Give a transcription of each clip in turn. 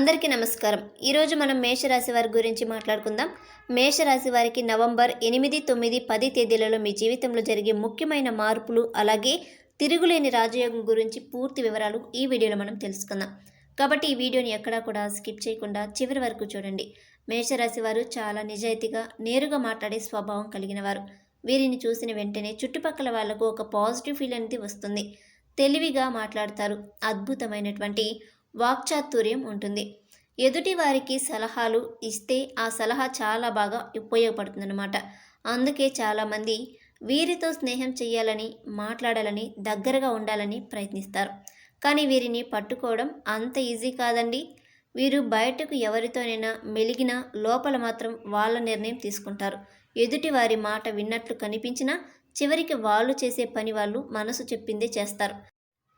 అందరికీ నమస్కారం. ఈరోజు మనం మేషరాశి వారి గురించి మాట్లాడుకుందాం. మేషరాశి వారికి నవంబర్ ఎనిమిది తొమ్మిది పది తేదీలలో మీ జీవితంలో జరిగే ముఖ్యమైన మార్పులు అలాగే తిరుగులేని రాజయోగం గురించి పూర్తి వివరాలు ఈ వీడియోలో మనం తెలుసుకుందాం. కాబట్టి ఈ వీడియోని ఎక్కడా కూడా స్కిప్ చేయకుండా చివరి వరకు చూడండి. మేషరాశి వారు చాలా నిజాయితీగా నేరుగా మాట్లాడే స్వభావం కలిగిన వారు. వీరిని చూసిన వెంటనే చుట్టుపక్కల వాళ్ళకు ఒక పాజిటివ్ ఫీల్ అనేది వస్తుంది. తెలివిగా మాట్లాడతారు. అద్భుతమైనటువంటి వాక్చాతుర్యం ఉంటుంది. ఎదుటి వారికి సలహాలు ఇస్తే ఆ సలహా చాలా బాగా ఉపయోగపడుతుందన్నమాట. అందుకే చాలామంది వీరితో స్నేహం చేయాలని మాట్లాడాలని దగ్గరగా ఉండాలని ప్రయత్నిస్తారు. కానీ వీరిని పట్టుకోవడం అంత ఈజీ కాదండి. వీరు బయటకు ఎవరితోనైనా మెలిగినా లోపల మాత్రం వాళ్ళ నిర్ణయం తీసుకుంటారు. ఎదుటి వారి మాట విన్నట్లు కనిపించినా చివరికి వాళ్ళు చేసే పని వాళ్ళు మనసు చెప్పిందే చేస్తారు.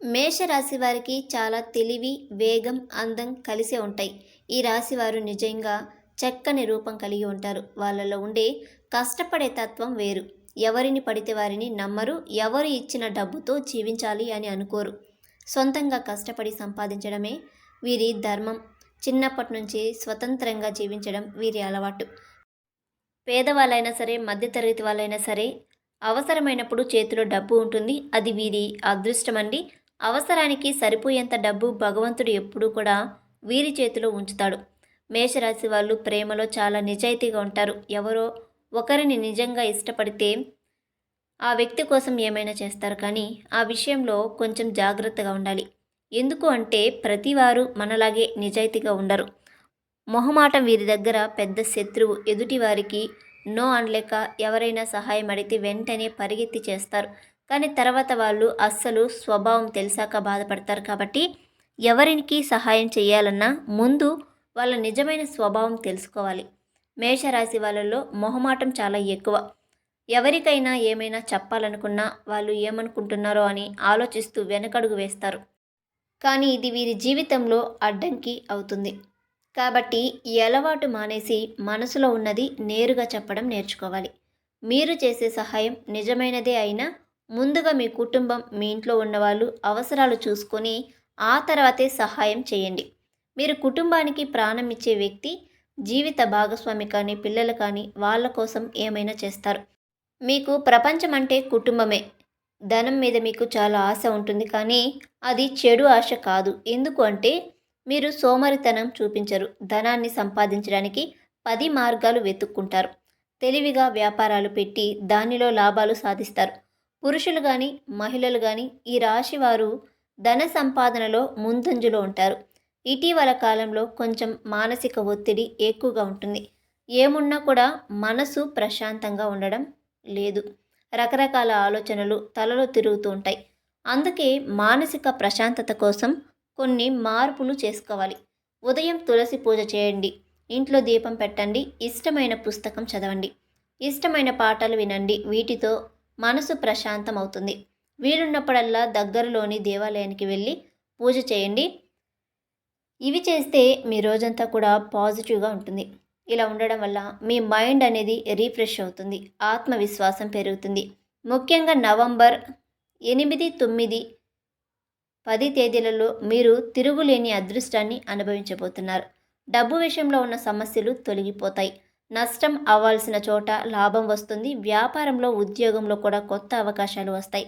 మేషరాశి వారికి చాలా తెలివి వేగం అందం కలిసే ఉంటాయి. ఈ రాశి వారు నిజంగా చక్కని రూపం కలిగి ఉంటారు. వాళ్ళలో ఉండే కష్టపడే తత్వం వేరు. ఎవరిని పడితే వారిని నమ్మరు ఎవరు ఇచ్చిన డబ్బుతో జీవించాలి అని అనుకోరు. సొంతంగా కష్టపడి సంపాదించడమే వీరి ధర్మం. చిన్నప్పటి నుంచి స్వతంత్రంగా జీవించడం వీరి అలవాటు. పేదవాళ్ళైనా సరే మధ్యతరగతి వాళ్ళైనా సరే అవసరమైనప్పుడు చేతిలో డబ్బు ఉంటుంది. అది వీరి అదృష్టం అండి. అవసరానికి సరిపోయేంత డబ్బు భగవంతుడు ఎప్పుడూ కూడా వీరి చేతిలో ఉంచుతాడు. మేషరాశి వాళ్ళు ప్రేమలో చాలా నిజాయితీగా ఉంటారు. ఎవరో ఒకరిని నిజంగా ఇష్టపడితే ఆ వ్యక్తి కోసం ఏమైనా చేస్తారు. కానీ ఆ విషయంలో కొంచెం జాగ్రత్తగా ఉండాలి. ఎందుకు అంటే ప్రతివారు మనలాగే నిజాయితీగా ఉండరు. మొహమాటం వీరి దగ్గర పెద్ద శత్రువు ఎదుటివారికి నో అనలేక ఎవరైనా సహాయం అడిగితే వెంటనే పరిగెత్తి చేస్తారు. కానీ తర్వాత వాళ్ళు అస్సలు స్వభావం తెలిసాక బాధపడతారు కాబట్టి ఎవరికి సహాయం చేయాలన్నా ముందు వాళ్ళ నిజమైన స్వభావం తెలుసుకోవాలి. మేషరాశి వాళ్ళలో మొహమాటం చాలా ఎక్కువ. ఎవరికైనా ఏమైనా చెప్పాలనుకున్నా వాళ్ళు ఏమనుకుంటున్నారో అని ఆలోచిస్తూ వెనకడుగు వేస్తారు. కానీ ఇది వీరి జీవితంలో అడ్డంకి అవుతుంది. కాబట్టి ఈ అలవాటు మానేసి మనసులో ఉన్నది నేరుగా చెప్పడం నేర్చుకోవాలి. మీరు చేసే సహాయం నిజమైనదే అయినా ముందుగా మీ కుటుంబం మీ ఇంట్లో ఉన్నవాళ్ళు అవసరాలు చూసుకొని ఆ తర్వాతే సహాయం చేయండి. మీరు కుటుంబానికి ప్రాణం ఇచ్చే వ్యక్తి జీవిత భాగస్వామి కానీ పిల్లలు కానీ వాళ్ళ కోసం ఏమైనా చేస్తారు. మీకు ప్రపంచం అంటే కుటుంబమే. ధనం మీద మీకు చాలా ఆశ ఉంటుంది కానీ అది చెడు ఆశ కాదు. ఎందుకు అంటే మీరు సోమరితనం చూపించరు. ధనాన్ని సంపాదించడానికి పది మార్గాలు వెతుక్కుంటారు. తెలివిగా వ్యాపారాలు పెట్టి దానిలో లాభాలు సాధిస్తారు. పురుషులు కానీ మహిళలు కానీ ఈ రాశి వారు ధన సంపాదనలో ముందంజలో ఉంటారు. ఇటీవల కాలంలో కొంచెం మానసిక ఒత్తిడి ఎక్కువగా ఉంటుంది. ఏమున్నా కూడా మనసు ప్రశాంతంగా ఉండడం లేదు. రకరకాల ఆలోచనలు తలలో తిరుగుతూ ఉంటాయి. అందుకే మానసిక ప్రశాంతత కోసం కొన్ని మార్పులు చేసుకోవాలి. ఉదయం తులసి పూజ చేయండి. ఇంట్లో దీపం పెట్టండి. ఇష్టమైన పుస్తకం చదవండి. ఇష్టమైన పాటలు వినండి. వీటితో మనసు ప్రశాంతం అవుతుంది వీలున్నప్పుడల్లా దగ్గరలోని దేవాలయానికి వెళ్ళి పూజ చేయండి. ఇవి చేస్తే మీ రోజంతా కూడా పాజిటివ్గా ఉంటుంది. ఇలా ఉండడం వల్ల మీ మైండ్ అనేది రీఫ్రెష్ అవుతుంది. ఆత్మవిశ్వాసం పెరుగుతుంది. ముఖ్యంగా నవంబర్ ఎనిమిది తొమ్మిది పది తేదీలలో మీరు తిరుగులేని అదృష్టాన్ని అనుభవించబోతున్నారు. డబ్బు విషయంలో ఉన్న సమస్యలు తొలగిపోతాయి. నష్టం అవ్వాల్సిన చోట లాభం వస్తుంది. వ్యాపారంలో ఉద్యోగంలో కూడా కొత్త అవకాశాలు వస్తాయి.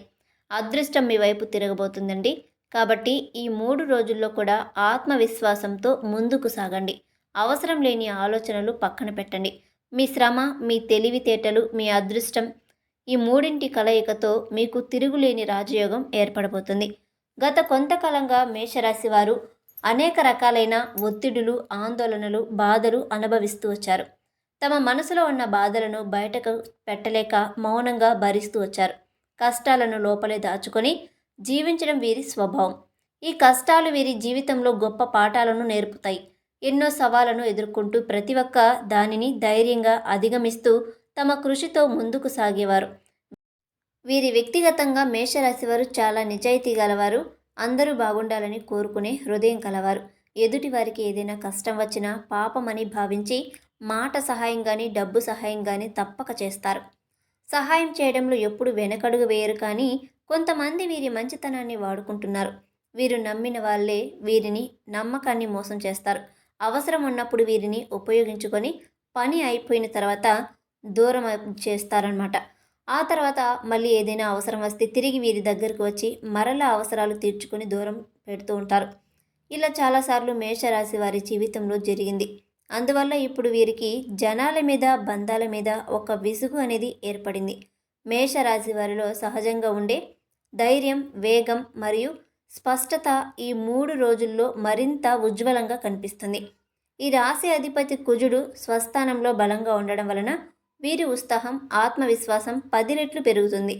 అదృష్టం మీ వైపు తిరగబోతుందండి. కాబట్టి ఈ మూడు రోజుల్లో కూడా ఆత్మవిశ్వాసంతో ముందుకు సాగండి. అవసరం లేని ఆలోచనలు పక్కన పెట్టండి. మీ శ్రమ మీ తెలివితేటలు మీ అదృష్టం ఈ మూడింటి కలయికతో మీకు తిరుగులేని రాజయోగం ఏర్పడబోతుంది. గత కొంతకాలంగా మేషరాశి వారు అనేక రకాలైన ఒత్తిడులు ఆందోళనలు బాధలు అనుభవిస్తూ వచ్చారు. తమ మనసులో ఉన్న బాధలను బయటకు పెట్టలేక మౌనంగా భరిస్తూ వచ్చారు. కష్టాలను లోపలే దాచుకొని జీవించడం వీరి స్వభావం. ఈ కష్టాలు వీరి జీవితంలో గొప్ప పాఠాలను నేర్పుతాయి. ఎన్నో సవాళ్ళను ఎదుర్కొంటూ ప్రతి ఒక్క దానిని ధైర్యంగా అధిగమిస్తూ తమ కృషితో ముందుకు సాగేవారు. వీరి వ్యక్తిగతంగా మేషరాశి వారు చాలా నిజాయితీ గలవారు. అందరూ బాగుండాలని కోరుకునే హృదయం కలవారు. ఎదుటి వారికి ఏదైనా కష్టం వచ్చినా పాపమని భావించి మాట సహాయం కానీ డబ్బు సహాయం కానీ తప్పక చేస్తారు. సహాయం చేయడంలో ఎప్పుడు వెనకడుగు వేయరు కానీ కొంతమంది వీరి మంచితనాన్ని వాడుకుంటున్నారు. వీరు నమ్మిన వాళ్ళే వీరిని నమ్మకాన్ని మోసం చేస్తారు. అవసరం ఉన్నప్పుడు వీరిని ఉపయోగించుకొని పని అయిపోయిన తర్వాత దూరం చేస్తారనమాట ఆ తర్వాత మళ్ళీ ఏదైనా అవసరం వస్తే తిరిగి వీరి దగ్గరకు వచ్చి మరలా అవసరాలు తీర్చుకొని దూరం పెడుతూ ఉంటారు. ఇలా చాలాసార్లు మేషరాశి వారి జీవితంలో జరిగింది. అందువల్ల ఇప్పుడు వీరికి జనాల మీద బంధాల మీద ఒక విసుగు అనేది ఏర్పడింది. మేషరాశి వారిలో సహజంగా ఉండే ధైర్యం వేగం మరియు స్పష్టత ఈ మూడు రోజుల్లో మరింత ఉజ్వలంగా కనిపిస్తుంది. ఈ రాశి అధిపతి కుజుడు స్వస్థానంలో బలంగా ఉండడం వలన వీరి ఉత్సాహం ఆత్మవిశ్వాసం పది రెట్లు పెరుగుతుంది.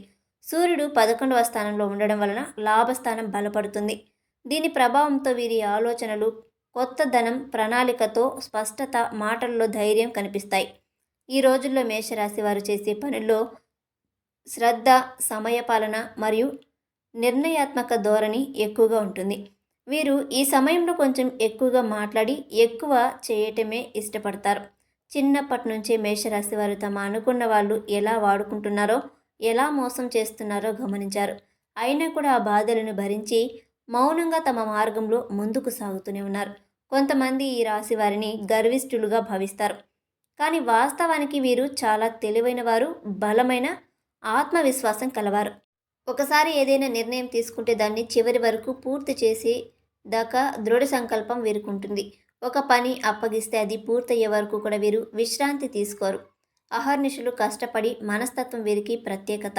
సూర్యుడు పదకొండవ స్థానంలో ఉండడం వలన లాభస్థానం బలపడుతుంది. దీని ప్రభావంతో వీరి ఆలోచనలు కొత్త ధనం ప్రణాళికతో స్పష్టత మాటల్లో ధైర్యం కనిపిస్తాయి. ఈ రోజుల్లో మేషరాశి వారు చేసే పనుల్లో శ్రద్ధ సమయపాలన మరియు నిర్ణయాత్మక ధోరణి ఎక్కువగా ఉంటుంది. వీరు ఈ సమయంలో కొంచెం ఎక్కువగా మాట్లాడి ఎక్కువ చేయటమే ఇష్టపడతారు. చిన్నప్పటి నుంచే మేషరాశి వారు తమ అనుకున్న వాళ్ళు ఎలా వాడుకుంటున్నారో ఎలా మోసం చేస్తున్నారో గమనించారు. అయినా కూడా ఆ బాధలను భరించి మౌనంగా తమ మార్గంలో ముందుకు సాగుతూనే ఉన్నారు. కొంతమంది ఈ రాశి వారిని గర్విష్ఠులుగా భావిస్తారు. కానీ వాస్తవానికి వీరు చాలా తెలివైన వారు బలమైన ఆత్మవిశ్వాసం కలవారు. ఒకసారి ఏదైనా నిర్ణయం తీసుకుంటే దాన్ని చివరి వరకు పూర్తి చేసి దాకా దృఢ సంకల్పం వీరుకుంటుంది. ఒక పని అప్పగిస్తే అది పూర్తయ్యే వరకు కూడా వీరు విశ్రాంతి తీసుకోరు. అహర్నిశలు కష్టపడి మనస్తత్వం వీరికి ప్రత్యేకత.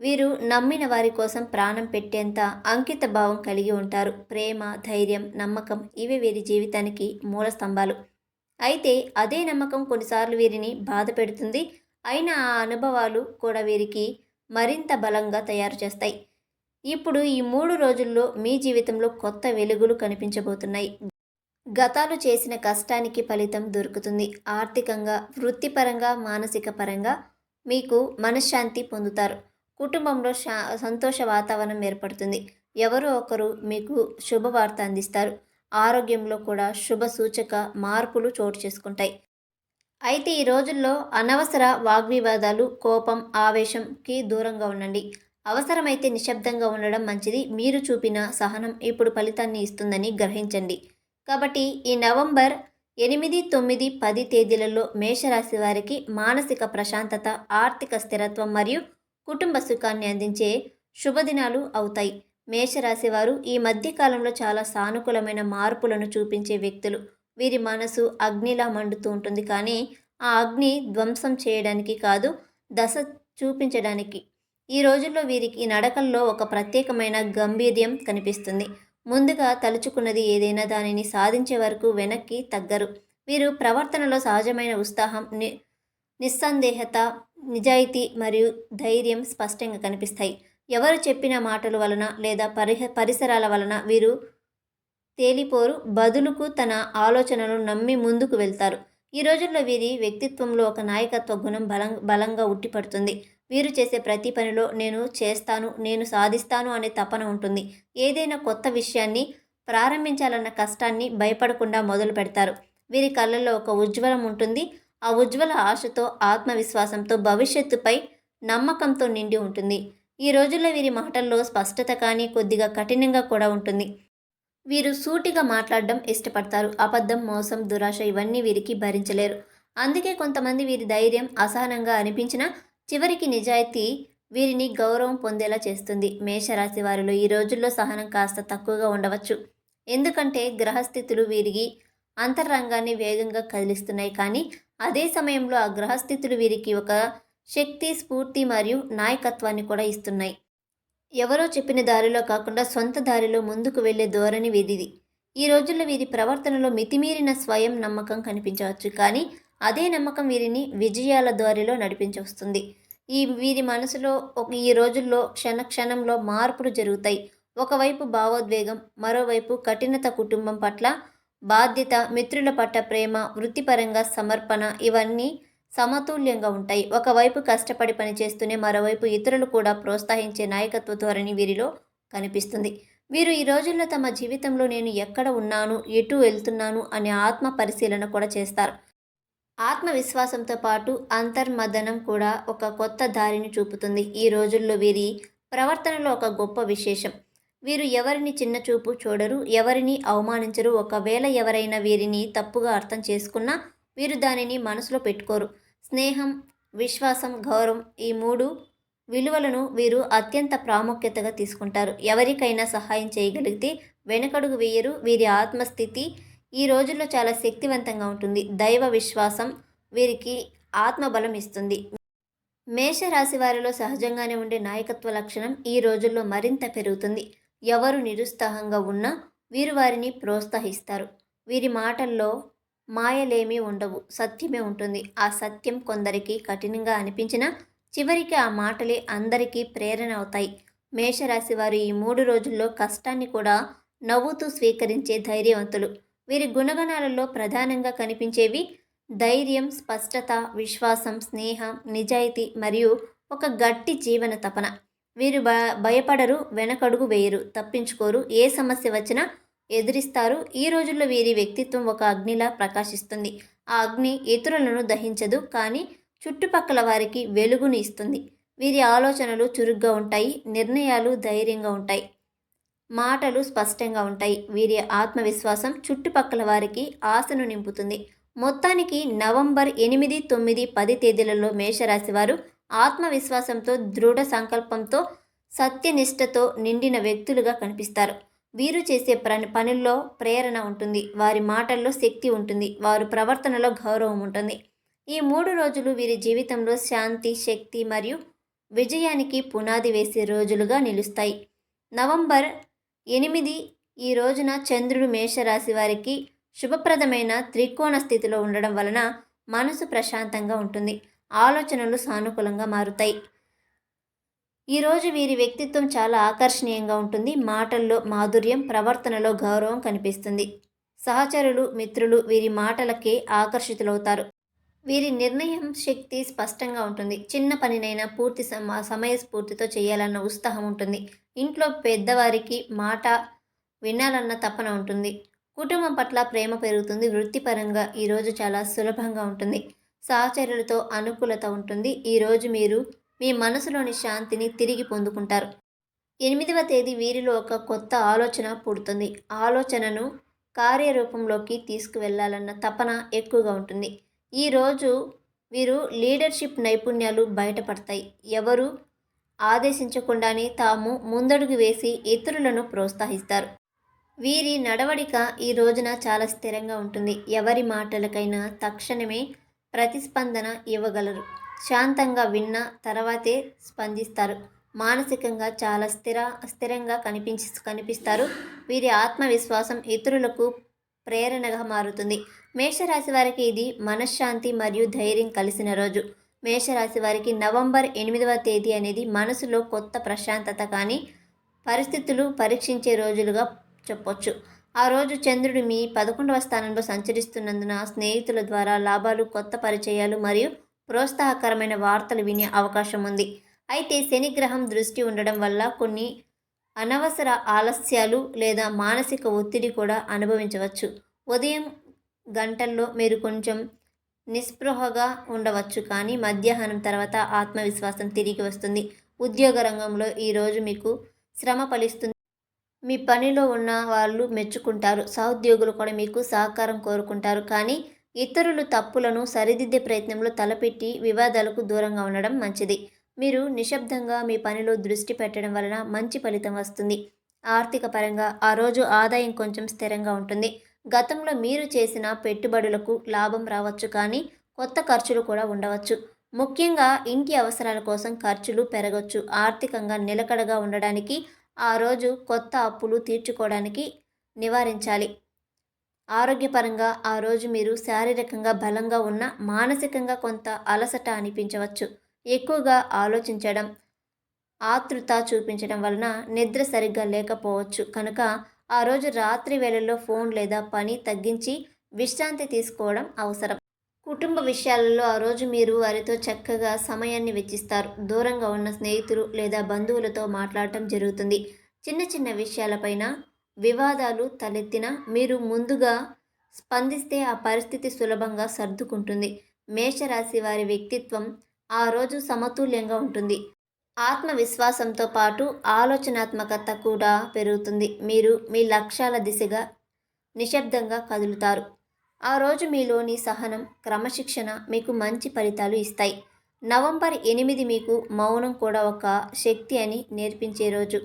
వీరు నమ్మిన వారి కోసం ప్రాణం పెట్టేంత అంకిత భావం కలిగి ఉంటారు. ప్రేమ ధైర్యం నమ్మకం ఇవి వీరి జీవితానికి మూల స్తంభాలు. అయితే అదే నమ్మకం కొన్నిసార్లు వీరిని బాధ పెడుతుంది. అయినా ఆ అనుభవాలు కూడా వీరికి మరింత బలంగా తయారు చేస్తాయి. ఇప్పుడు ఈ మూడు రోజుల్లో మీ జీవితంలో కొత్త వెలుగులు కనిపించబోతున్నాయి. గతాలు చేసిన కష్టానికి ఫలితం దొరుకుతుంది. ఆర్థికంగా వృత్తిపరంగా మానసిక పరంగా మీకు మనశ్శాంతి పొందుతారు. కుటుంబంలో శా సంతోష వాతావరణం ఏర్పడుతుంది. ఎవరో ఒకరు మీకు శుభవార్త అందిస్తారు. ఆరోగ్యంలో కూడా శుభ సూచక మార్పులు చోటు చేసుకుంటాయి. అయితే ఈ రోజుల్లో అనవసర వాగ్వివాదాలు కోపం ఆవేశంకి దూరంగా ఉండండి. అవసరమైతే నిశ్శబ్దంగా ఉండడం మంచిది. మీరు చూపిన సహనం ఇప్పుడు ఫలితాన్ని ఇస్తుందని గ్రహించండి. కాబట్టి ఈ నవంబర్ ఎనిమిది తొమ్మిది పది తేదీలలో మేషరాశి వారికి మానసిక ప్రశాంతత ఆర్థిక స్థిరత్వం మరియు కుటుంబ సుఖాన్ని అందించే శుభదినాలు అవుతాయి. మేషరాశి వారు ఈ మధ్యకాలంలో చాలా సానుకూలమైన మార్పులను చూపించే వ్యక్తులు. వీరి మనసు అగ్నిలా మండుతూ ఉంటుంది. కానీ ఆ అగ్ని ధ్వంసం చేయడానికి కాదు దశ చూపించడానికి. ఈ రోజుల్లో వీరికి నడకల్లో ఒక ప్రత్యేకమైన గంభీర్యం కనిపిస్తుంది. ముందుగా తలుచుకున్నది ఏదైనా దానిని సాధించే వరకు వెనక్కి తగ్గరు. వీరు ప్రవర్తనలో సహజమైన ఉత్సాహం ని నిస్సందేహత నిజాయితీ మరియు ధైర్యం స్పష్టంగా కనిపిస్తాయి. ఎవరు చెప్పిన మాటల వలన లేదా పరిహ పరిసరాల వలన వీరు తేలిపోరు. బదులుకు తన ఆలోచనలను నమ్మి ముందుకు వెళ్తారు. ఈ రోజుల్లో వీరి వ్యక్తిత్వంలో ఒక నాయకత్వ గుణం బలం బలంగా ఉట్టిపడుతుంది. వీరు చేసే ప్రతి పనిలో నేను చేస్తాను నేను సాధిస్తాను అనే తపన ఉంటుంది. ఏదైనా కొత్త విషయాన్ని ప్రారంభించాలన్న కష్టాన్ని భయపడకుండా మొదలు పెడతారు వీరి కళ్ళల్లో ఒక ఉజ్వలం ఉంటుంది. ఆ ఉజ్వల ఆశతో ఆత్మవిశ్వాసంతో భవిష్యత్తుపై నమ్మకంతో నిండి ఉంటుంది. ఈ రోజుల్లో వీరి మాటల్లో స్పష్టత కానీ కొద్దిగా కఠినంగా కూడా ఉంటుంది. వీరు సూటిగా మాట్లాడడం ఇష్టపడతారు. అబద్ధం మోసం దురాశ ఇవన్నీ వీరికి భరించలేరు. అందుకే కొంతమంది వీరి ధైర్యం అసహనంగా అనిపించినా చివరికి నిజాయితీ వీరిని గౌరవం పొందేలా చేస్తుంది. మేషరాశి వారిలో ఈ రోజుల్లో సహనం కాస్త తక్కువగా ఉండవచ్చు. ఎందుకంటే గ్రహస్థితులు వీరికి అంతరంగాన్ని వేగంగా కదిలిస్తున్నాయి. కానీ అదే సమయంలో ఆ గ్రహస్థితులు వీరికి ఒక శక్తి స్ఫూర్తి మరియు నాయకత్వాన్ని కూడా ఇస్తున్నాయి. ఎవరో చెప్పిన దారిలో కాకుండా సొంత దారిలో ముందుకు వెళ్ళే ధోరణి వీరిది. ఈ రోజుల్లో వీరి ప్రవర్తనలో మితిమీరిన స్వయం నమ్మకం కనిపించవచ్చు కానీ అదే నమ్మకం వీరిని విజయాల దారిలో నడిపించవస్తుంది ఈ వీరి మనసులో ఈ రోజుల్లో క్షణ క్షణంలో మార్పులు జరుగుతాయి. ఒకవైపు భావోద్వేగం మరోవైపు కఠినత కుటుంబం పట్ల బాధ్యత మిత్రుల పట్ల ప్రేమ వృత్తిపరంగా సమర్పణ ఇవన్నీ సమతుల్యంగా ఉంటాయి. ఒకవైపు కష్టపడి పనిచేస్తూనే మరోవైపు ఇతరులు కూడా ప్రోత్సహించే నాయకత్వ ధోరణి వీరిలో కనిపిస్తుంది. వీరు ఈ రోజుల్లో తమ జీవితంలో నేను ఎక్కడ ఉన్నాను ఎటు వెళ్తున్నాను అనే ఆత్మ పరిశీలన కూడా చేస్తారు. ఆత్మవిశ్వాసంతో పాటు అంతర్మదనం కూడా ఒక కొత్త దారిని చూపుతుంది. ఈ రోజుల్లో వీరి ప్రవర్తనలో ఒక గొప్ప విశేషం. వీరు ఎవరిని చిన్నచూపు చూడరు ఎవరిని అవమానించరు. ఒకవేళ ఎవరైనా వీరిని తప్పుగా అర్థం చేసుకున్నా వీరు దానిని మనసులో పెట్టుకోరు. స్నేహం విశ్వాసం గౌరవం ఈ మూడు విలువలను వీరు అత్యంత ప్రాముఖ్యతగా తీసుకుంటారు. ఎవరికైనా సహాయం చేయగలిగితే వెనకడుగు వేయరు. వీరి ఆత్మస్థితి ఈ రోజుల్లో చాలా శక్తివంతంగా ఉంటుంది. దైవ విశ్వాసం వీరికి ఆత్మబలం ఇస్తుంది. మేషరాశి వారిలో సహజంగానే ఉండే నాయకత్వ లక్షణం ఈ రోజుల్లో మరింత పెరుగుతుంది. ఎవరు నిరుత్సాహంగా ఉన్నా వీరు వారిని ప్రోత్సహిస్తారు. వీరి మాటల్లో మాయలేమీ ఉండవు సత్యమే ఉంటుంది. ఆ సత్యం కొందరికి కఠినంగా అనిపించినా చివరికి ఆ మాటలే అందరికీ ప్రేరణ అవుతాయి. మేషరాశి వారు ఈ మూడు రోజుల్లో కష్టాన్ని కూడా నవ్వుతూ స్వీకరించే ధైర్యవంతులు. వీరి గుణగణాలలో ప్రధానంగా కనిపించేవి ధైర్యం స్పష్టత విశ్వాసం స్నేహం నిజాయితీ మరియు ఒక గట్టి జీవన తపన. వీరు భ భయపడరు వెనకడుగు వేయరు తప్పించుకోరు. ఏ సమస్య వచ్చినా ఎదిరిస్తారు. ఈ రోజుల్లో వీరి వ్యక్తిత్వం ఒక అగ్నిలా ప్రకాశిస్తుంది. ఆ అగ్ని ఇతరులను దహించదు కానీ చుట్టుపక్కల వారికి వెలుగుని ఇస్తుంది. వీరి ఆలోచనలు చురుగ్గా ఉంటాయి నిర్ణయాలు ధైర్యంగా ఉంటాయి మాటలు స్పష్టంగా ఉంటాయి. వీరి ఆత్మవిశ్వాసం చుట్టుపక్కల వారికి ఆశను నింపుతుంది. మొత్తానికి నవంబర్ ఎనిమిది తొమ్మిది పది తేదీలలో మేషరాశి వారు ఆత్మవిశ్వాసంతో దృఢ సంకల్పంతో సత్యనిష్టతో నిండిన వ్యక్తులుగా కనిపిస్తారు. వీరు చేసే పని పనుల్లో ప్రేరణ ఉంటుంది. వారి మాటల్లో శక్తి ఉంటుంది. వారు ప్రవర్తనలో గౌరవం ఉంటుంది. ఈ మూడు రోజులు వీరి జీవితంలో శాంతి శక్తి మరియు విజయానికి పునాది వేసే రోజులుగా నిలుస్తాయి. నవంబర్ ఎనిమిది ఈ రోజున చంద్రుడు మేషరాశి వారికి శుభప్రదమైన త్రికోణ స్థితిలో ఉండడం వలన మనసు ప్రశాంతంగా ఉంటుంది. ఆలోచనలు సానుకూలంగా మారుతాయి. ఈరోజు వీరి వ్యక్తిత్వం చాలా ఆకర్షణీయంగా ఉంటుంది. మాటల్లో మాధుర్యం ప్రవర్తనలో గౌరవం కనిపిస్తుంది. సహచరులు మిత్రులు వీరి మాటలకే ఆకర్షితులవుతారు. వీరి నిర్ణయం శక్తి స్పష్టంగా ఉంటుంది. చిన్న పనినైనా పూర్తి సమ సమయస్ఫూర్తితో చేయాలన్న ఉత్సాహం ఉంటుంది. ఇంట్లో పెద్దవారికి మాట వినాలన్న తపన ఉంటుంది. కుటుంబం పట్ల ప్రేమ పెరుగుతుంది. వృత్తిపరంగా ఈరోజు చాలా సులభంగా ఉంటుంది. సహచరులతో అనుకూలత ఉంటుంది. ఈరోజు మీరు మీ మనసులోని శాంతిని తిరిగి పొందుకుంటారు. ఎనిమిదవ తేదీ వీరిలో ఒక కొత్త ఆలోచన పుడుతుంది. ఆలోచనను కార్యరూపంలోకి తీసుకువెళ్ళాలన్న తపన ఎక్కువగా ఉంటుంది. ఈరోజు వీరు లీడర్షిప్ నైపుణ్యాలు బయటపడతాయి. ఎవరు ఆదేశించకుండానే తాము ముందడుగు వేసి ఇతరులను ప్రోత్సహిస్తారు. వీరి నడవడిక ఈ రోజున చాలా స్థిరంగా ఉంటుంది. ఎవరి మాటలకైనా తక్షణమే ప్రతిస్పందన ఇవ్వగలరు. శాంతంగా విన్న తర్వాతే స్పందిస్తారు. మానసికంగా చాలా స్థిర స్థిరంగా కనిపించి కనిపిస్తారు. వీరి ఆత్మవిశ్వాసం ఇతరులకు ప్రేరణగా మారుతుంది. మేషరాశి వారికి ఇది మనశ్శాంతి మరియు ధైర్యం కలిసిన రోజు. మేషరాశి వారికి నవంబర్ ఎనిమిదవ తేదీ అనేది మనసులో కొత్త ప్రశాంతత కానీ పరిస్థితులు పరీక్షించే రోజులుగా చెప్పొచ్చు. ఆ రోజు చంద్రుడు మీ పదకొండవ స్థానంలో సంచరిస్తున్నందున స్నేహితుల ద్వారా లాభాలు కొత్త పరిచయాలు మరియు ప్రోత్సాహకరమైన వార్తలు వినే అవకాశం ఉంది. అయితే శనిగ్రహం దృష్టి ఉండడం వల్ల కొన్ని అనవసర ఆలస్యాలు లేదా మానసిక ఒత్తిడి కూడా అనుభవించవచ్చు. ఉదయం గంటల్లో మీరు కొంచెం నిస్పృహగా ఉండవచ్చు కానీ మధ్యాహ్నం తర్వాత ఆత్మవిశ్వాసం తిరిగి వస్తుంది. ఉద్యోగ రంగంలో ఈరోజు మీకు శ్రమ ఫలిస్తుంది. మీ పనిలో ఉన్న వాళ్ళు మెచ్చుకుంటారు. సహోద్యోగులు కూడా మీకు సహకారం కోరుకుంటారు. కానీ ఇతరులు తప్పులను సరిదిద్దే ప్రయత్నంలో తలపెట్టి వివాదాలకు దూరంగా ఉండడం మంచిది. మీరు నిశ్శబ్దంగా మీ పనిలో దృష్టి పెట్టడం వలన మంచి ఫలితం వస్తుంది. ఆర్థిక పరంగా ఆ రోజు ఆదాయం కొంచెం స్థిరంగా ఉంటుంది. గతంలో మీరు చేసిన పెట్టుబడులకు లాభం రావచ్చు కానీ కొత్త ఖర్చులు కూడా ఉండవచ్చు. ముఖ్యంగా ఇంటి అవసరాల కోసం ఖర్చులు పెరగవచ్చు ఆర్థికంగా నిలకడగా ఉండడానికి ఆ రోజు కొత్త అప్పులు తీర్చుకోవడానికి నివారించాలి. ఆరోగ్యపరంగా ఆ రోజు మీరు శారీరకంగా బలంగా ఉన్న మానసికంగా కొంత అలసట అనిపించవచ్చు. ఎక్కువగా ఆలోచించడం ఆతృత చూపించడం వలన నిద్ర సరిగ్గా లేకపోవచ్చు. కనుక ఆ రోజు రాత్రి వేళల్లో ఫోన్ లేదా పని తగ్గించి విశ్రాంతి తీసుకోవడం అవసరం. కుటుంబ విషయాలలో ఆ రోజు మీరు వారితో చక్కగా సమయాన్ని వెచ్చిస్తారు. దూరంగా ఉన్న స్నేహితులు లేదా బంధువులతో మాట్లాడటం జరుగుతుంది. చిన్న చిన్న విషయాలపైన వివాదాలు తలెత్తిన మీరు ముందుగా స్పందిస్తే ఆ పరిస్థితి సులభంగా సర్దుకుంటుంది. మేషరాశి వారి వ్యక్తిత్వం ఆ రోజు సమతుల్యంగా ఉంటుంది. ఆత్మవిశ్వాసంతో పాటు ఆలోచనాత్మకత కూడా పెరుగుతుంది. మీరు మీ లక్ష్యాల దిశగా నిశ్శబ్దంగా కదులుతారు. ఆ రోజు మీలోని సహనం క్రమశిక్షణ మీకు మంచి ఫలితాలు ఇస్తాయి. నవంబర్ ఎనిమిది మీకు మౌనం కూడా ఒక శక్తి అని నేర్పించే రోజు.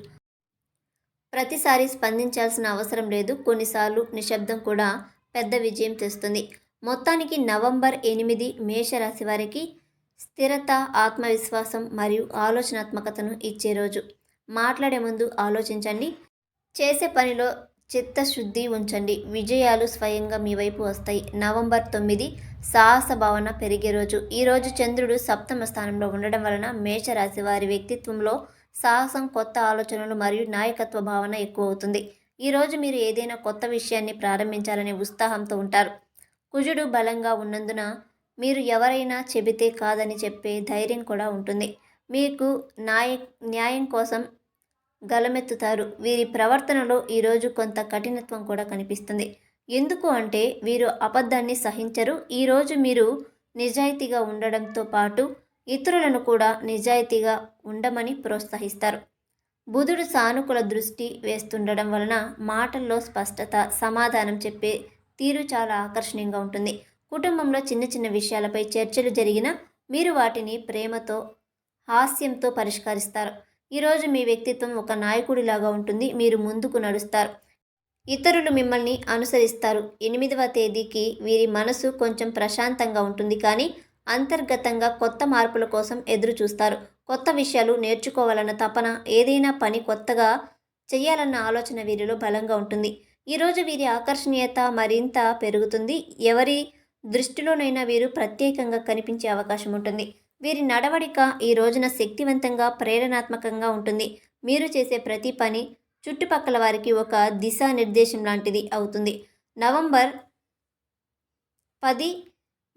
ప్రతిసారి స్పందించాల్సిన అవసరం లేదు. కొన్నిసార్లు నిశ్శబ్దం కూడా పెద్ద విజయం తెస్తుంది. మొత్తానికి నవంబర్ ఎనిమిది మేషరాశి వారికి స్థిరత ఆత్మవిశ్వాసం మరియు ఆలోచనాత్మకతను ఇచ్చే రోజు. మాట్లాడే ముందు ఆలోచించండి. చేసే పనిలో చిత్తశుద్ధి ఉంచండి. విజయాలు స్వయంగా మీ వైపు వస్తాయి. నవంబర్ తొమ్మిది సాహస భావన పెరిగే రోజు. ఈరోజు చంద్రుడు సప్తమ స్థానంలో ఉండడం వలన మేషరాశి వారి వ్యక్తిత్వంలో సాహసం కొత్త ఆలోచనలు మరియు నాయకత్వ భావన ఎక్కువ అవుతుంది ఈరోజు మీరు ఏదైనా కొత్త విషయాన్ని ప్రారంభించాలనే ఉత్సాహంతో ఉంటారు. కుజుడు బలంగా ఉన్నందున మీరు ఎవరైనా చెబితే కాదని చెప్పే ధైర్యం కూడా ఉంటుంది. మీకు నాయ న్యాయం కోసం గలమెత్తుతారు. వీరి ప్రవర్తనలో ఈరోజు కొంత కఠినత్వం కూడా కనిపిస్తుంది. ఎందుకు అంటే వీరు అబద్ధాన్ని సహించరు. ఈరోజు మీరు నిజాయితీగా ఉండడంతో పాటు ఇతరులను కూడా నిజాయితీగా ఉండమని ప్రోత్సహిస్తారు. బుధుడు సానుకూల దృష్టి వేస్తుండడం వలన మాటల్లో స్పష్టత సమాధానం చెప్పే తీరు చాలా ఆకర్షణీయంగా ఉంటుంది. కుటుంబంలో చిన్న చిన్న విషయాలపై చర్చలు జరిగినా మీరు వాటిని ప్రేమతో హాస్యంతో పరిష్కరిస్తారు. ఈరోజు మీ వ్యక్తిత్వం ఒక నాయకుడిలాగా ఉంటుంది. మీరు ముందుకు నడుస్తారు. ఇతరులు మిమ్మల్ని అనుసరిస్తారు. ఎనిమిదవ తేదీకి వీరి మనసు కొంచెం ప్రశాంతంగా ఉంటుంది. కానీ అంతర్గతంగా కొత్త మార్పుల కోసం ఎదురు చూస్తారు. కొత్త విషయాలు నేర్చుకోవాలన్న తపన ఏదైనా పని కొత్తగా చేయాలన్న ఆలోచన వీరిలో బలంగా ఉంటుంది. ఈరోజు వీరి ఆకర్షణీయత మరింత పెరుగుతుంది. ఎవరి దృష్టిలోనైనా వీరు ప్రత్యేకంగా కనిపించే అవకాశం ఉంటుంది. వీరి నడవడిక ఈ రోజున శక్తివంతంగా ప్రేరణాత్మకంగా ఉంటుంది. మీరు చేసే ప్రతి పని చుట్టుపక్కల వారికి ఒక దిశానిర్దేశం లాంటిది అవుతుంది. నవంబర్ పది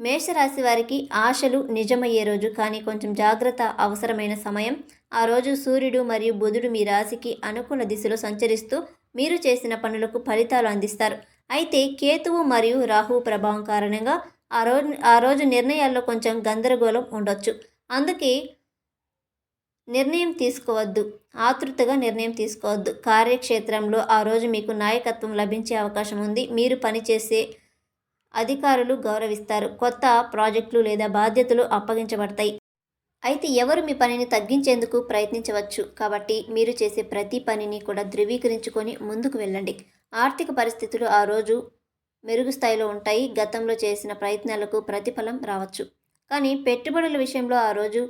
మేషరాశి వారికి ఆశలు నిజమయ్యే రోజు. కానీ కొంచెం జాగ్రత్త అవసరమైన సమయం. ఆ రోజు సూర్యుడు మరియు బుధుడు మీ రాశికి అనుకూల దిశలో సంచరిస్తూ మీరు చేసిన పనులకు ఫలితాలు అందిస్తారు. అయితే కేతువు మరియు రాహు ప్రభావం కారణంగా ఆ రోజు ఆ రోజు నిర్ణయాల్లో కొంచెం గందరగోళం ఉండొచ్చు. అందుకే నిర్ణయం తీసుకోవద్దు. ఆతృతగా నిర్ణయం తీసుకోవద్దు. కార్యక్షేత్రంలో ఆ రోజు మీకు నాయకత్వం లభించే అవకాశం ఉంది. మీరు పనిచేసే అధికారులు గౌరవిస్తారు. కొత్త ప్రాజెక్టులు లేదా బాధ్యతలు అప్పగించబడతాయి. అయితే ఎవరు మీ పనిని తగ్గించేందుకు ప్రయత్నించవచ్చు? కాబట్టి మీరు చేసే ప్రతి పనిని కూడా ధృవీకరించుకొని ముందుకు వెళ్ళండి. ఆర్థిక పరిస్థితులు ఆ రోజు మెరుగు స్థాయిలో ఉంటాయి. గతంలో చేసిన ప్రయత్నాలకు ప్రతిఫలం రావచ్చు. కానీ పెట్టుబడుల విషయంలో ఆ రోజు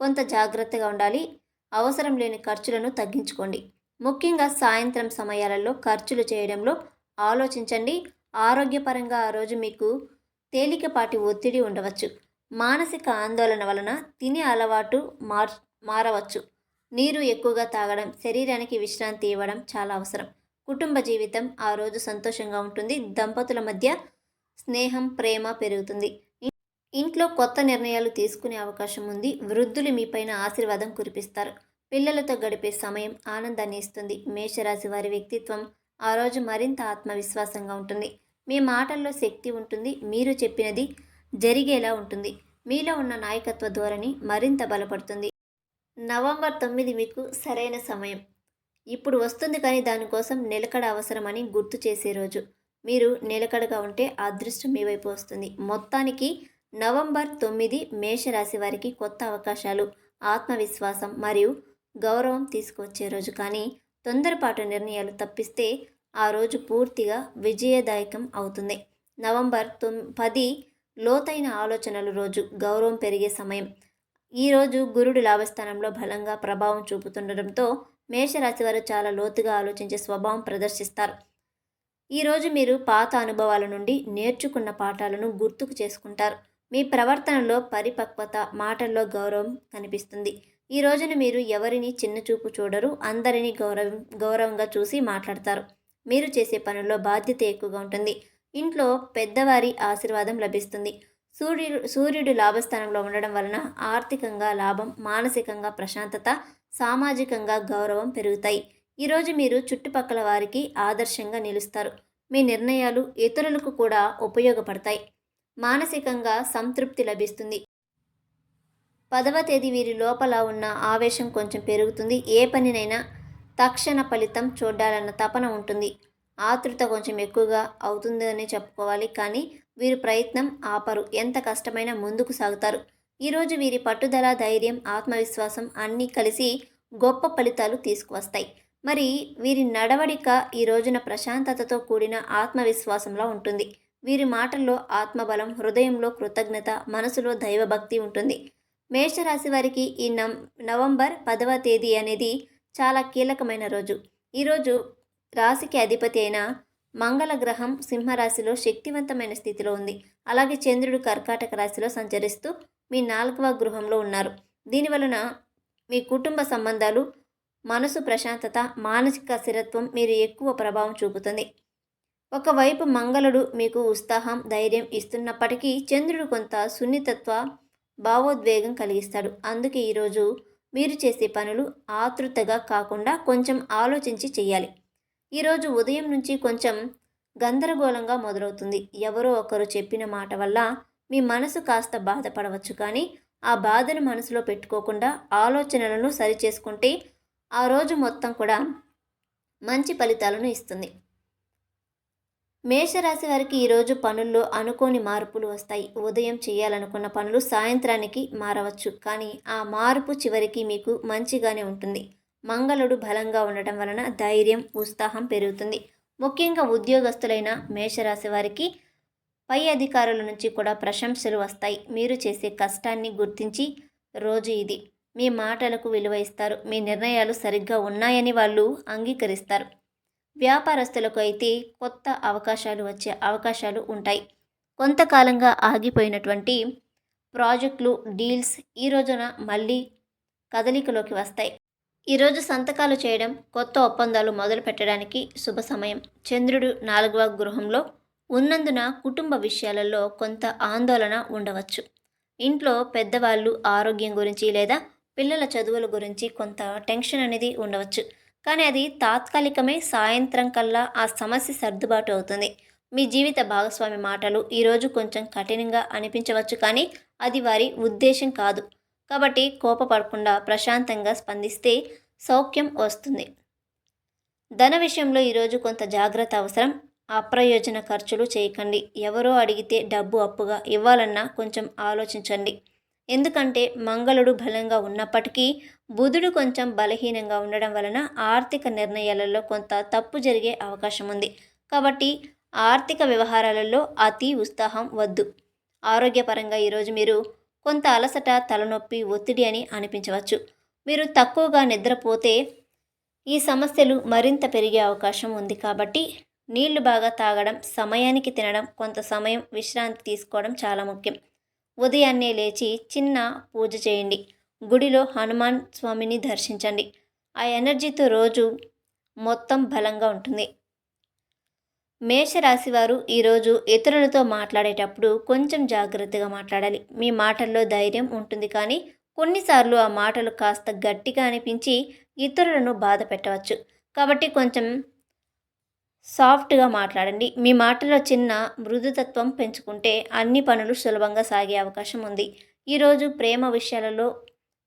కొంత జాగ్రత్తగా ఉండాలి. అవసరం లేని ఖర్చులను తగ్గించుకోండి. ముఖ్యంగా సాయంత్రం సమయాలలో ఖర్చులు చేయడంలో ఆలోచించండి. ఆరోగ్యపరంగా ఆ రోజు మీకు తేలికపాటి ఒత్తిడి ఉండవచ్చు. మానసిక ఆందోళన వలన తినే అలవాటు మార్ మారవచ్చు. నీరు ఎక్కువగా తాగడం శరీరానికి విశ్రాంతి ఇవ్వడం చాలా అవసరం. కుటుంబ జీవితం ఆ రోజు సంతోషంగా ఉంటుంది. దంపతుల మధ్య స్నేహం ప్రేమ పెరుగుతుంది. ఇంట్లో కొత్త నిర్ణయాలు తీసుకునే అవకాశం ఉంది. వృద్ధులు మీపైన ఆశీర్వాదం కురిపిస్తారు. పిల్లలతో గడిపే సమయం ఆనందాన్ని ఇస్తుంది. మేషరాశి వారి వ్యక్తిత్వం ఆ రోజు మరింత ఆత్మవిశ్వాసంగా ఉంటుంది. మీ మాటల్లో శక్తి ఉంటుంది. మీరు చెప్పినది జరిగేలా ఉంటుంది. మీలో ఉన్న నాయకత్వ ధోరణి మరింత బలపడుతుంది. నవంబర్ తొమ్మిది మీకు సరైన సమయం. ఇప్పుడు వస్తుంది కానీ దానికోసం నిలకడ అవసరమని గుర్తు చేసే రోజు. మీరు నిలకడగా ఉంటే అదృష్టం మీ వైపు వస్తుంది. మొత్తానికి నవంబర్ తొమ్మిది మేషరాశి వారికి కొత్త అవకాశాలు ఆత్మవిశ్వాసం మరియు గౌరవం తీసుకువచ్చే రోజు. కానీ తొందరపాటు నిర్ణయాలు తప్పిస్తే ఆ రోజు పూర్తిగా విజయదాయకం అవుతుంది. నవంబర్ తొమ్ పది లోతైన ఆలోచనలు రోజు. గౌరవం పెరిగే సమయం. ఈరోజు గురుడు లాభస్థానంలో బలంగా ప్రభావం చూపుతుండడంతో మేషరాశి వారు చాలా లోతుగా ఆలోచించే స్వభావం ప్రదర్శిస్తారు. ఈరోజు మీరు పాత అనుభవాల నుండి నేర్చుకున్న పాఠాలను గుర్తుకు చేసుకుంటారు. మీ ప్రవర్తనలో పరిపక్వత మాటల్లో గౌరవం కనిపిస్తుంది. ఈ రోజున మీరు ఎవరిని చిన్న చూపు చూడరు అందరినీ గౌరవం గౌరవంగా చూసి మాట్లాడతారు. మీరు చేసే పనుల్లో బాధ్యత ఎక్కువగా ఉంటుంది. ఇంట్లో పెద్దవారి ఆశీర్వాదం లభిస్తుంది. సూర్యుడు సూర్యుడు లాభస్థానంలో ఉండడం వలన ఆర్థికంగా లాభం మానసికంగా ప్రశాంతత సామాజికంగా గౌరవం పెరుగుతాయి. ఈరోజు మీరు చుట్టుపక్కల వారికి ఆదర్శంగా నిలుస్తారు. మీ నిర్ణయాలు ఇతరులకు కూడా ఉపయోగపడతాయి. మానసికంగా సంతృప్తి లభిస్తుంది. పదవ తేదీ వీరి లోపల ఉన్న ఆవేశం కొంచెం పెరుగుతుంది. ఏ పనినైనా తక్షణ ఫలితం చూడాలన్న తపన ఉంటుంది. ఆతృత కొంచెం ఎక్కువగా అవుతుందని చెప్పుకోవాలి. కానీ వీరు ప్రయత్నం ఆపరు. ఎంత కష్టమైనా ముందుకు సాగుతారు. ఈరోజు వీరి పట్టుదల ధైర్యం ఆత్మవిశ్వాసం అన్నీ కలిసి గొప్ప ఫలితాలు తీసుకువస్తాయి. మరి వీరి నడవడిక ఈ రోజున ప్రశాంతతతో కూడిన ఆత్మవిశ్వాసంలా ఉంటుంది. వీరి మాటల్లో ఆత్మబలం హృదయంలో కృతజ్ఞత మనసులో దైవభక్తి ఉంటుంది. మేషరాశి వారికి ఈ నం నవంబర్ పదవ తేదీ అనేది చాలా కీలకమైన రోజు. ఈరోజు రాశికి అధిపతి అయిన మంగళ గ్రహం సింహరాశిలో శక్తివంతమైన స్థితిలో ఉంది. అలాగే చంద్రుడు కర్కాటక రాశిలో సంచరిస్తూ మీ నాలుగవ గృహంలో ఉన్నారు. దీనివలన మీ కుటుంబ సంబంధాలు మనసు ప్రశాంతత మానసిక స్థిరత్వం మీరు ఎక్కువ ప్రభావం చూపుతుంది. ఒకవైపు మంగళుడు మీకు ఉత్సాహం ధైర్యం ఇస్తున్నప్పటికీ చంద్రుడు కొంత సున్నితత్వ భావోద్వేగం కలిగిస్తాడు. అందుకే ఈరోజు మీరు చేసే పనులు ఆతృతగా కాకుండా కొంచెం ఆలోచించి చేయాలి. ఈరోజు ఉదయం నుంచి కొంచెం గందరగోళంగా మొదలవుతుంది. ఎవరో ఒకరు చెప్పిన మాట వల్ల మీ మనసు కాస్త బాధపడవచ్చు కానీ ఆ బాధను మనసులో పెట్టుకోకుండా ఆలోచనలను సరిచేసుకుంటే ఆ రోజు మొత్తం కూడా మంచి ఫలితాలను ఇస్తుంది. మేషరాశి వారికి ఈరోజు పనుల్లో అనుకోని మార్పులు వస్తాయి. ఉదయం చేయాలనుకున్న పనులు సాయంత్రానికి మారవచ్చు. కానీ ఆ మార్పు చివరికి మీకు మంచిగానే ఉంటుంది. మంగళుడు బలంగా ఉండటం వలన ధైర్యం ఉత్సాహం పెరుగుతుంది. ముఖ్యంగా ఉద్యోగస్తులైన మేషరాశి వారికి పై అధికారుల నుంచి కూడా ప్రశంసలు వస్తాయి. మీరు చేసే కష్టాన్ని గుర్తించి రోజు ఇది. మీ మాటలకు విలువ ఇస్తారు. మీ నిర్ణయాలు సరిగ్గా ఉన్నాయని వాళ్ళు అంగీకరిస్తారు. వ్యాపారస్తులకు అయితే కొత్త అవకాశాలు వచ్చే అవకాశాలు ఉంటాయి. కొంతకాలంగా ఆగిపోయినటువంటి ప్రాజెక్టులు డీల్స్ ఈ రోజున మళ్ళీ కదలికలోకి వస్తాయి. ఈరోజు సంతకాలు చేయడం కొత్త ఒప్పందాలు మొదలు పెట్టడానికి శుభ సమయం. చంద్రుడు నాలుగవ గృహంలో ఉన్నందున కుటుంబ విషయాలలో కొంత ఆందోళన ఉండవచ్చు. ఇంట్లో పెద్దవాళ్ళు ఆరోగ్యం గురించి లేదా పిల్లల చదువుల గురించి కొంత టెన్షన్ అనేది ఉండవచ్చు. కానీ అది తాత్కాలికమే సాయంత్రం కల్లా ఆ సమస్య సర్దుబాటు అవుతుంది. మీ జీవిత భాగస్వామి మాటలు ఈరోజు కొంచెం కఠినంగా అనిపించవచ్చు కానీ అది వారి ఉద్దేశం కాదు. కాబట్టి కోపపడకుండా ప్రశాంతంగా స్పందిస్తే సౌఖ్యం వస్తుంది. ధన విషయంలో ఈరోజు కొంత జాగ్రత్త అవసరం. అప్రయోజన ఖర్చులు చేయకండి. ఎవరో అడిగితే డబ్బు అప్పుగా ఇవ్వాలన్నా కొంచెం ఆలోచించండి. ఎందుకంటే మంగళుడు బలంగా ఉన్నప్పటికీ బుధుడు కొంచెం బలహీనంగా ఉండడం వలన ఆర్థిక నిర్ణయాలలో కొంత తప్పు జరిగే అవకాశం ఉంది. కాబట్టి ఆర్థిక వ్యవహారాలలో అతి ఉత్సాహం వద్దు. ఆరోగ్యపరంగా ఈరోజు మీరు కొంత అలసట తలనొప్పి ఒత్తిడి అని అనిపించవచ్చు. మీరు తక్కువగా నిద్రపోతే ఈ సమస్యలు మరింత పెరిగే అవకాశం ఉంది కాబట్టి నీళ్ళు బాగా తాగడం సమయానికి తినడం కొంత సమయం విశ్రాంతి తీసుకోవడం చాలా ముఖ్యం. ఉదయాన్నే లేచి చిన్న పూజ చేయండి. గుడిలో హనుమాన్ స్వామిని దర్శించండి. ఆ ఎనర్జీతో రోజు మొత్తం బలంగా ఉంటుంది. మేషరాశి వారు ఈరోజు ఇతరులతో మాట్లాడేటప్పుడు కొంచెం జాగ్రత్తగా మాట్లాడాలి. మీ మాటల్లో ధైర్యం ఉంటుంది కానీ కొన్నిసార్లు ఆ మాటలు కాస్త గట్టిగా అనిపించి ఇతరులను బాధ పెట్టవచ్చు. కాబట్టి కొంచెం సాఫ్ట్గా మాట్లాడండి. మీ మాటలో చిన్న మృదుతత్వం పెంచుకుంటే అన్ని పనులు సులభంగా సాగే అవకాశం ఉంది. ఈరోజు ప్రేమ విషయాలలో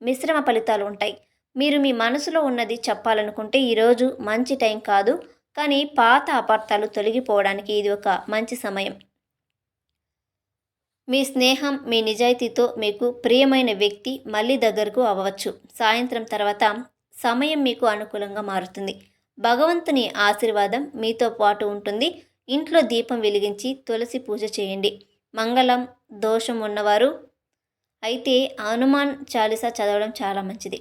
మిశ్రమ ఫలితాలు ఉంటాయి. మీరు మీ మనసులో ఉన్నది చెప్పాలనుకుంటే ఈరోజు మంచి టైం కాదు. కానీ పాత అపార్థాలు తొలగిపోవడానికి ఇది ఒక మంచి సమయం. మీ స్నేహం మీ నిజాయితీతో మీకు ప్రియమైన వ్యక్తి మళ్ళీ దగ్గరకు అవ్వచ్చు. సాయంత్రం తర్వాత సమయం మీకు అనుకూలంగా మారుతుంది. భగవంతుని ఆశీర్వాదం మీతో పాటు ఉంటుంది. ఇంట్లో దీపం వెలిగించి తులసి పూజ చేయండి. మంగళం దోషం ఉన్నవారు అయితే హనుమాన్ చాలీసా చదవడం చాలా మంచిది.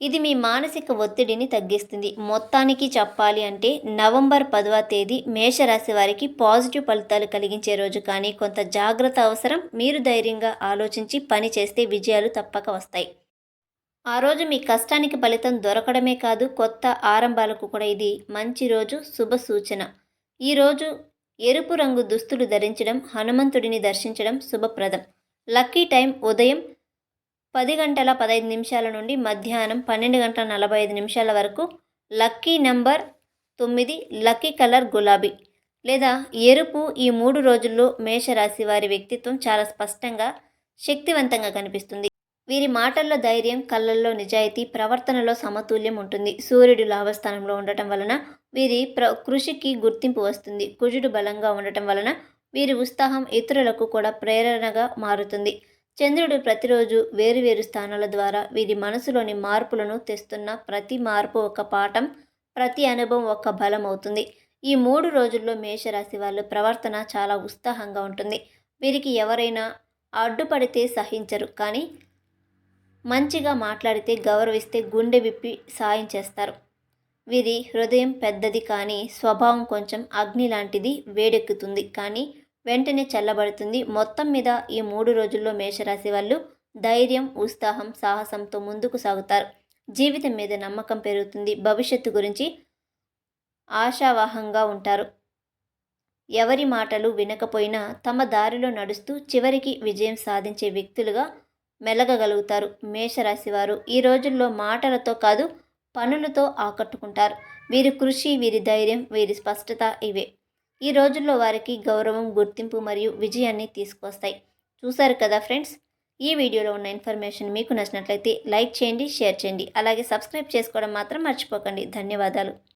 ఇది మీ మానసిక ఒత్తిడిని తగ్గిస్తుంది. మొత్తానికి చెప్పాలి అంటే నవంబర్ పదవ తేదీ మేషరాశి వారికి పాజిటివ్ ఫలితాలు కలిగించే రోజు. కానీ కొంత జాగ్రత్త అవసరం. మీరు ధైర్యంగా ఆలోచించి పని చేస్తే విజయాలు తప్పక వస్తాయి. ఆ రోజు మీ కష్టానికి ఫలితం దొరకడమే కాదు కొత్త ఆరంభాలకు కూడా ఇది మంచి రోజు శుభ సూచన. ఈరోజు ఎరుపు రంగు దుస్తులు ధరించడం హనుమంతుడిని దర్శించడం శుభప్రదం. లక్కీ టైం ఉదయం పది గంటల పదహైదు నిమిషాల నుండి మధ్యాహ్నం పన్నెండు గంటల నలభై ఐదు నిమిషాల వరకు లక్కీ నెంబర్ తొమ్మిది లక్కీ కలర్ గులాబీ. లేదా ఎరుపు ఈ మూడు రోజుల్లో మేషరాశి వారి వ్యక్తిత్వం చాలా స్పష్టంగా శక్తివంతంగా కనిపిస్తుంది. వీరి మాటల్లో ధైర్యం కళ్ళల్లో నిజాయితీ ప్రవర్తనలో సమతుల్యం ఉంటుంది. సూర్యుడు లాభస్థానంలో ఉండటం వలన వీరి ప్ర కృషికి గుర్తింపు వస్తుంది. కుజుడు బలంగా ఉండటం వలన వీరి ఉత్సాహం ఇతరులకు కూడా ప్రేరణగా మారుతుంది. చంద్రుడు ప్రతిరోజు వేరువేరు స్థానాల ద్వారా వీరి మనసులోని మార్పులను తెస్తున్న ప్రతి మార్పు ఒక పాఠం ప్రతి అనుభవం ఒక బలం అవుతుంది. ఈ మూడు రోజుల్లో మేషరాశి వాళ్ళు ప్రవర్తన చాలా ఉత్సాహంగా ఉంటుంది. వీరికి ఎవరైనా అడ్డుపడితే సహించరు. కానీ మంచిగా మాట్లాడితే గౌరవిస్తే గుండె విప్పి సాయం చేస్తారు. వీరి హృదయం పెద్దది కానీ స్వభావం కొంచెం అగ్ని లాంటిది వేడెక్కుతుంది. కానీ వెంటనే చల్లబడుతుంది. మొత్తం మీద ఈ మూడు రోజుల్లో మేషరాశి వాళ్ళు ధైర్యం ఉత్సాహం సాహసంతో ముందుకు సాగుతారు. జీవితం మీద నమ్మకం పెరుగుతుంది. భవిష్యత్తు గురించి ఆశావాహంగా ఉంటారు. ఎవరి మాటలు వినకపోయినా తమ దారిలో నడుస్తూ చివరికి విజయం సాధించే వ్యక్తులుగా మెలగగలుగుతారు. మేషరాశి వారు ఈ రోజుల్లో మాటలతో కాదు పనులతో ఆకట్టుకుంటారు. వీరి కృషి వీరి ధైర్యం వీరి స్పష్టత ఇవే. ఈ రోజుల్లో వారికి గౌరవం గుర్తింపు మరియు విజయాన్ని తీసుకొస్తాయి. చూశారు కదా ఫ్రెండ్స్? ఈ వీడియోలో ఉన్న ఇన్ఫర్మేషన్ మీకు నచ్చినట్లయితే లైక్ చేయండి షేర్ చేయండి. అలాగే సబ్స్క్రైబ్ చేసుకోవడం మాత్రం మర్చిపోకండి. ధన్యవాదాలు.